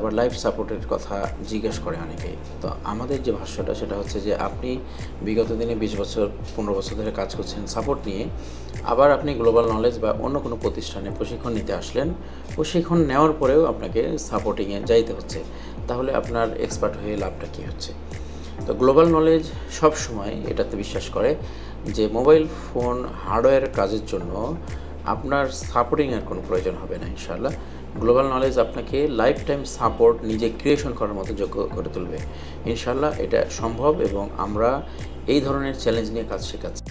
আবার লাইফ সাপোর্টের কথা জিজ্ঞেস করে অনেকেই। তো আমাদের যে ভাষ্যটা সেটা হচ্ছে যে আপনি বিগত দিনে বিশ বছর, পনেরো বছর ধরে কাজ করছেন সাপোর্ট নিয়ে আবার আপনি গ্লোবাল নলেজ বা অন্য কোনো প্রতিষ্ঠানে প্রশিক্ষণ নিতে আসলেন, প্রশিক্ষণ নেওয়ার পরেও আপনাকে সাপোর্টিংয়ে যাইতে হচ্ছে। তাহলে আপনার এক্সপার্ট হয়ে লাভটা কী হচ্ছে? তো গ্লোবাল নলেজ সব সময় এটাতে বিশ্বাস করে যে মোবাইল ফোন হার্ডওয়্যার কাজের জন্য আপনার সাপোর্টিংয়ের কোনো প্রয়োজন হবে না ইনশাল্লাহ গ্লোবাল নলেজ আপনাকে লাইফ টাইম সাপোর্ট নিজে ক্রিয়েশন করার মতো যোগ্য করে তুলবে। ইনশাল্লাহ এটা সম্ভব এবং আমরা এই ধরনের চ্যালেঞ্জ নিয়ে কাজ শেখাচ্ছি।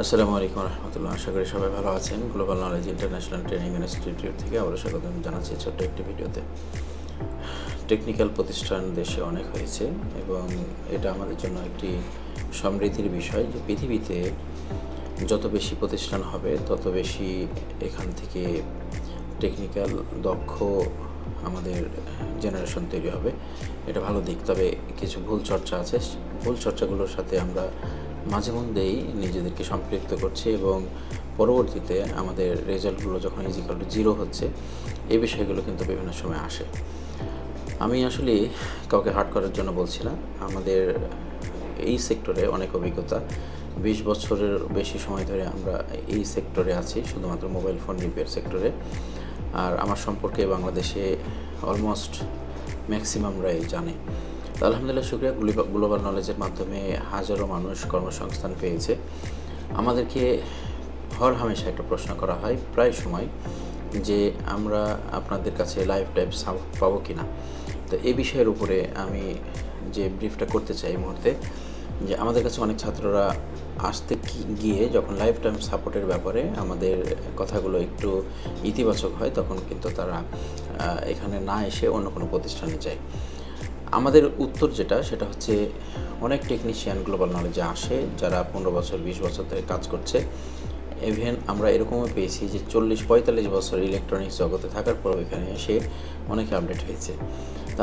আসসালামু আলাইকুম রহমতুল্লাহ, আশা করি সবাই ভালো আছেন। Global Knowledge International Training Institute থেকে আবারও স্বাগত জানাচ্ছি ছোট্ট একটি ভিডিওতে। টেকনিক্যাল প্রতিষ্ঠান দেশে অনেক হয়েছে এবং এটা আমাদের জন্য একটি সমৃদ্ধির বিষয় যে পৃথিবীতে যত বেশি প্রতিষ্ঠান হবে, তত বেশি এখান থেকে টেকনিক্যাল দক্ষ আমাদের জেনারেশন তৈরি হবে। এটা ভালো দিক, তবে কিছু ভুল চর্চা আছে। ভুল চর্চাগুলোর সাথে আমরা মাঝে মধ্যেই নিজেদেরকে সম্পৃক্ত করছি এবং পরবর্তীতে আমাদের রেজাল্টগুলো যখন ইজিক্যাল জিরো হচ্ছে, এই বিষয়গুলো কিন্তু বিভিন্ন সময় আসে। আমি আসলে কাউকে হার্ট করার জন্য বলছি না। আমাদের এই সেক্টরে অনেক অভিজ্ঞতা। বিশ বছরের বেশি সময় ধরে আমরা এই সেক্টরে আছি, শুধুমাত্র মোবাইল ফোন রিপেয়ার সেক্টরে আর আমার সম্পর্কে বাংলাদেশে অলমোস্ট ম্যাক্সিমামরাই জানে। তো আলহামদুলিল্লাহ, শুক্রিয়া। গ্লোবাল নলেজের মাধ্যমে হাজারো মানুষ কর্মসংস্থান পেয়েছে। আমাদেরকে হর হামেশা একটা প্রশ্ন করা হয় প্রায় সময় যে, আমরা আপনাদের কাছে লাইফ টাইম পাবো কি না তো এই বিষয়ের উপরে আমি যে ব্রিফটা করতে চাই এই মুহূর্তে, যে আমাদের কাছে অনেক ছাত্ররা আসতে গিয়ে যখন লাইফ টাইম সাপোর্টের ব্যাপারে আমাদের কথাগুলো একটু ইতিবাচক হয়, তখন কিন্তু তারা এখানে না এসে অন্য কোনো প্রতিষ্ঠানে যায়। আমাদের উত্তর যেটা, সেটা হচ্ছে অনেক টেকনিশিয়ান গ্লোবাল নলেজে আসে, যারা পনেরো বছর, বিশ বছর ধরে কাজ করছে। ইভেন আমরা এরকমও পেয়েছি যে চল্লিশ পঁয়তাল্লিশ বছর ইলেকট্রনিক্স জগতে থাকার পরও এখানে এসে অনেকে আপডেট হয়েছে।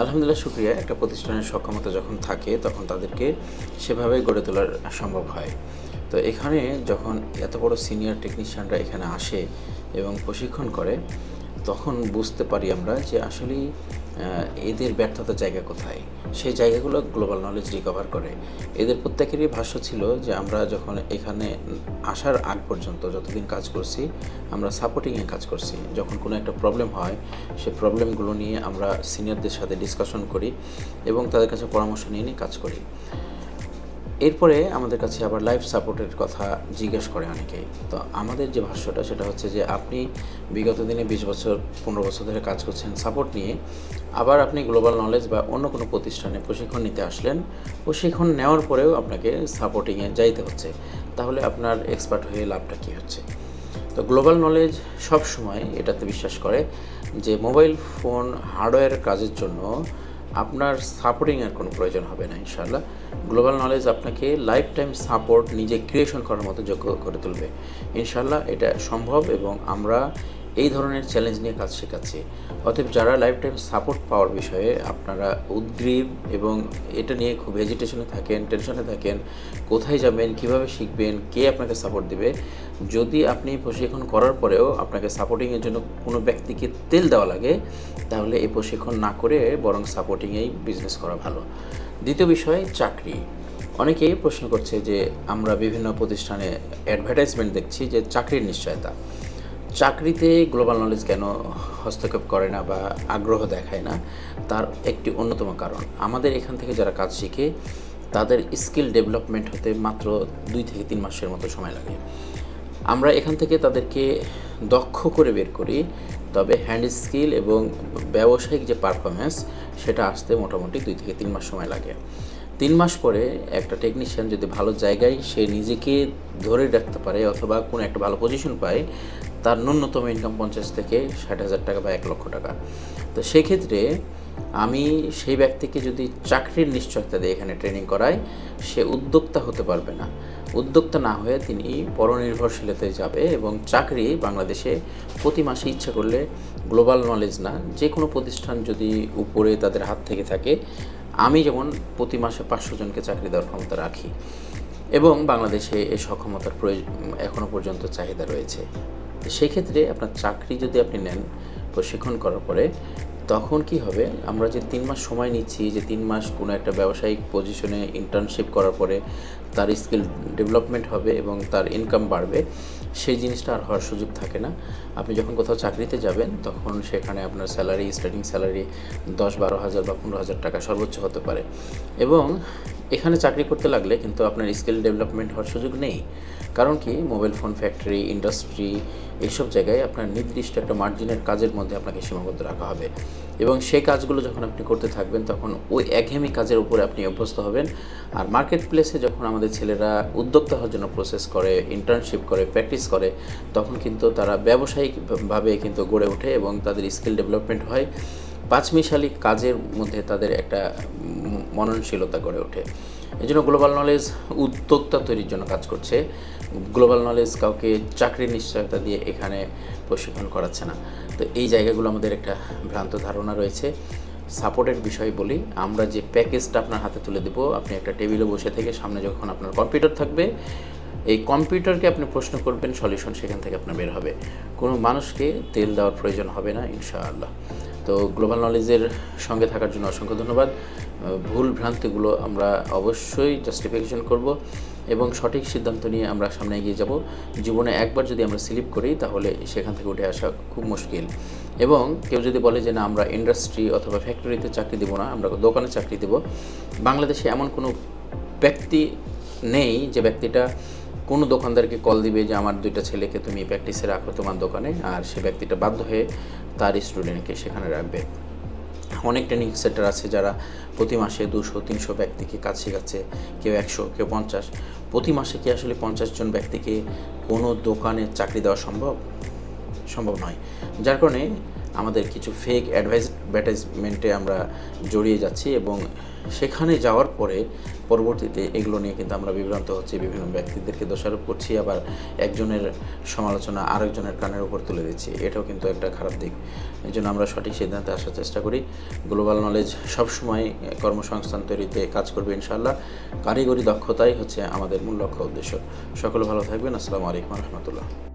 আলহামদুলিল্লাহ, শুক্রিয়া। একটা প্রতিষ্ঠানের সক্ষমতা যখন থাকে, তখন তাদেরকে সেভাবে গড়ে তোলার সম্ভব হয়। তো এখানে যখন এত বড় সিনিয়র টেকনিশিয়ানরা এখানে আসে এবং প্রশিক্ষণ করে তখন বুঝতে পারি আমরা যে আসলেই এদের ব্যর্থতার জায়গা কোথায়? সেই জায়গাগুলো গ্লোবাল নলেজ রিকভার করে। এদের প্রত্যেকেরই ভাষ্য ছিল যে আমরা যখন এখানে আসার আগ পর্যন্ত যতদিন কাজ করছি, আমরা সাপোর্টিংয়ে কাজ করছি। যখন কোনো একটা প্রবলেম হয় সেই প্রবলেমগুলো নিয়ে আমরা সিনিয়রদের সাথে ডিসকাশন করি এবং তাদের কাছে পরামর্শ নিয়ে নিয়ে কাজ করি। এরপরে আমাদের কাছে আবার লাইফ সাপোর্টের কথা জিজ্ঞেস করে অনেকেই। তো আমাদের যে ভাষ্যটা, সেটা হচ্ছে যে আপনি বিগত দিনে বিশ বছর, পনেরো বছর ধরে কাজ করছেন সাপোর্ট নিয়ে, আবার আপনি গ্লোবাল নলেজ বা অন্য কোনো প্রতিষ্ঠানে প্রশিক্ষণ নিতে আসলেন, প্রশিক্ষণ নেওয়ার পরেও আপনাকে সাপোর্টিংয়ে যাইতে হচ্ছে। তাহলে আপনার এক্সপার্ট হয়ে লাভটা কী হচ্ছে? তো গ্লোবাল নলেজ সব সময় এটাতে বিশ্বাস করে যে মোবাইল ফোন হার্ডওয়্যার কাজের জন্য আপনার সাপোর্টিংয়ের কোনো প্রয়োজন হবে না ইনশাল্লাহ গ্লোবাল নলেজ আপনাকে লাইফ টাইম সাপোর্ট নিজে ক্রিয়েশন করার মতো যোগ্য করে তুলবে। ইনশাল্লাহ এটা সম্ভব এবং আমরা এই ধরনের চ্যালেঞ্জ নিয়ে কাজ শেখাচ্ছি। অতএব যারা লাইফ টাইম সাপোর্ট পাওয়ার বিষয়ে আপনারা উদ্গ্রীব এবং এটা নিয়ে খুব হেজিটেশনে থাকেন টেনশনে থাকেন, কোথায় যাবেন, কীভাবে শিখবেন, কে আপনাকে সাপোর্ট দিবে, যদি আপনি প্রশিক্ষণ করার পরেও আপনাকে সাপোর্টিংয়ের জন্য কোনো ব্যক্তিকে তেল দেওয়া লাগে, তাহলে এই প্রশিক্ষণ না করে বরং সাপোর্টিংয়েই বিজনেস করা ভালো। দ্বিতীয় বিষয়, চাকরি। অনেকেই প্রশ্ন করছে যে আমরা বিভিন্ন প্রতিষ্ঠানে অ্যাডভার্টাইজমেন্ট দেখছি যে চাকরির নিশ্চয়তা। চাকরিতে গ্লোবাল নলেজ কেন হস্তক্ষেপ করে না বা আগ্রহ দেখায় না, তার একটি অন্যতম কারণ। আমাদের এখান থেকে যারা কাজ শিখে, তাদের স্কিল ডেভেলপমেন্ট হতে মাত্র দুই থেকে তিন মাসের মতো সময় লাগে। আমরা এখান থেকে তাদেরকে দক্ষ করে বের করি, তবে হ্যান্ড স্কিল এবং ব্যবসায়িক যে পারফরমেন্স সেটা আসতে মোটামুটি দুই থেকে তিন মাস সময় লাগে। তিন মাস পরে একটা টেকনিশিয়ান যদি ভালো জায়গায় সে নিজেকে ধরে রাখতে পারে অথবা কোনো একটা ভালো পজিশন পায় তার ন্যূনতম ইনকাম পঞ্চাশ থেকে ষাট হাজার টাকা বা এক লক্ষ টাকা। তো সেক্ষেত্রে আমি সেই ব্যক্তিকে যদি চাকরির নিশ্চয়তা দিয়ে এখানে ট্রেনিং করাই, সে উদ্যোক্তা হতে পারবে না। উদ্যোক্তা না হয়ে তিনি পরনির্ভরশীলতায় যাবে এবং চাকরি বাংলাদেশে প্রতি মাসে ইচ্ছা করলে গ্লোবাল নলেজ না যে কোনো প্রতিষ্ঠান যদি উপরে তাদের হাত থেকে থাকে, আমি যেমন প্রতি মাসে পাঁচশো জনকে চাকরি দেওয়ার ক্ষমতা রাখি এবং বাংলাদেশে এই সক্ষমতার প্রয়োজন এখনও পর্যন্ত চাহিদা রয়েছে। সেক্ষেত্রে আপনার চাকরি যদি আপনি নেন প্রশিক্ষণ করার পরে, তখন কি হবে? আমরা যে তিন মাস সময় নিচ্ছি, যে তিন মাস কোনো একটা ব্যবসায়িক পজিশনে ইন্টার্নশিপ করার পরে তার স্কিল ডেভেলপমেন্ট হবে এবং তার ইনকাম বাড়বে, সেই জিনিসটা আর হওয়ার সুযোগ থাকে না। আপনি যখন কোথাও চাকরিতে যাবেন, তখন সেখানে আপনার স্যালারি স্টার্টিং স্যালারি দশ বারো হাজার বা পনেরো হাজার টাকা সর্বোচ্চ হতে পারে। এবং এখানে চাকরি করতে লাগলে কিন্তু আপনার স্কিল ডেভেলপমেন্ট হওয়ার সুযোগ নেই। কারণ কি? মোবাইল ফোন ফ্যাক্টরি, ইন্ডাস্ট্রি, এইসব জায়গায় আপনার নির্দিষ্ট একটা মার্জিনের কাজের মধ্যে আপনাকে সীমাবদ্ধ রাখা হবে। এবং সেই কাজগুলো যখন আপনি করতে থাকবেন, তখন ওই একঘেয়েমি কাজের উপরে আপনি অভ্যস্ত হবেন। আর মার্কেট প্লেসে যখন আমাদের ছেলেরা উদ্যোক্তা হওয়ার জন্য প্রসেস করে ইন্টার্নশিপ করে প্র্যাকটিস করে, তখন কিন্তু তারা ব্যবসায়িকভাবে কিন্তু গড়ে ওঠে এবং তাদের স্কিল ডেভেলপমেন্ট হয়। পাঁচমিশালি কাজের মধ্যে তাদের একটা মননশীলতা গড়ে ওঠে। এই জন্য গ্লোবাল নলেজ উদ্যোক্তা তৈরির জন্য কাজ করছে। গ্লোবাল নলেজ কাউকে চাকরির নিশ্চয়তা দিয়ে এখানে প্রশিক্ষণ করাচ্ছে না। তো এই জায়গাগুলো আমাদের একটা ভ্রান্ত ধারণা রয়েছে। সাপোর্টের বিষয় বলি, আমরা যে প্যাকেজটা আপনার হাতে তুলে দেবো, আপনি একটা টেবিলে বসে থেকে সামনে যখন আপনার কম্পিউটার থাকবে, এই কম্পিউটারকে আপনি প্রশ্ন করবেন, সলিউশন সেখান থেকে আপনার বের হবে। কোনো মানুষকে তেল দেওয়ার প্রয়োজন হবে না, ইনশাআল্লাহ। তো গ্লোবাল নলেজের সঙ্গে থাকার জন্য অসংখ্য ধন্যবাদ। ভুল ভ্রান্তিগুলো আমরা অবশ্যই জাস্টিফিকেশন করব এবং সঠিক সিদ্ধান্ত নিয়ে আমরা সামনে এগিয়ে যাব। জীবনে একবার যদি আমরা স্লিপ করি, তাহলে সেখান থেকে উঠে আসা খুব মুশকিল। এবং কেউ যদি বলে যে, না, আমরা ইন্ডাস্ট্রি অথবা ফ্যাক্টরিতে চাকরি দেবো না, আমরা দোকানে চাকরি দেবো। বাংলাদেশে এমন কোনো ব্যক্তি নেই যে, ব্যক্তিটা কোনো দোকানদারকে কল দিবে যে, আমার দুইটা ছেলেকে তুমি প্র্যাকটিসে রাখো তোমার দোকানে, আর সে ব্যক্তিটা বাধ্য হয়ে তার স্টুডেন্টকে সেখানে রাখবে। অনেক ট্রেনিং সেন্টার আছে যারা প্রতি মাসে দুশো, তিনশো ব্যক্তিকে কাজ শেখাচ্ছে কেউ একশো, কেউ পঞ্চাশ। প্রতি মাসে কি আসলে পঞ্চাশ জন ব্যক্তিকে কোনো দোকানে চাকরি দেওয়া সম্ভব? সম্ভব নয়। যার কারণে আমাদের কিছু ফেক অ্যাডভাইস অ্যাডভার্টাইজমেন্টে আমরা জড়িয়ে যাচ্ছি এবং সেখানে যাওয়ার পরে পরবর্তীতে এগুলো নিয়ে কিন্তু আমরা বিভ্রান্ত হচ্ছি, বিভিন্ন ব্যক্তিদেরকে দোষারোপ করছি, আবার একজনের সমালোচনা আরেকজনের কানের উপর তুলে দিচ্ছি। এটাও কিন্তু একটা খারাপ দিক। এই জন্য আমরা সঠিক সিদ্ধান্তে আসার চেষ্টা করি। গ্লোবাল নলেজ সবসময় কর্মসংস্থান তৈরিতে কাজ করবে ইনশাল্লাহ কারিগরি দক্ষতাই হচ্ছে আমাদের মূল লক্ষ্য উদ্দেশ্য। সকলে ভালো থাকবেন। আসসালামু আলাইকুম রহমতুল্লাহ।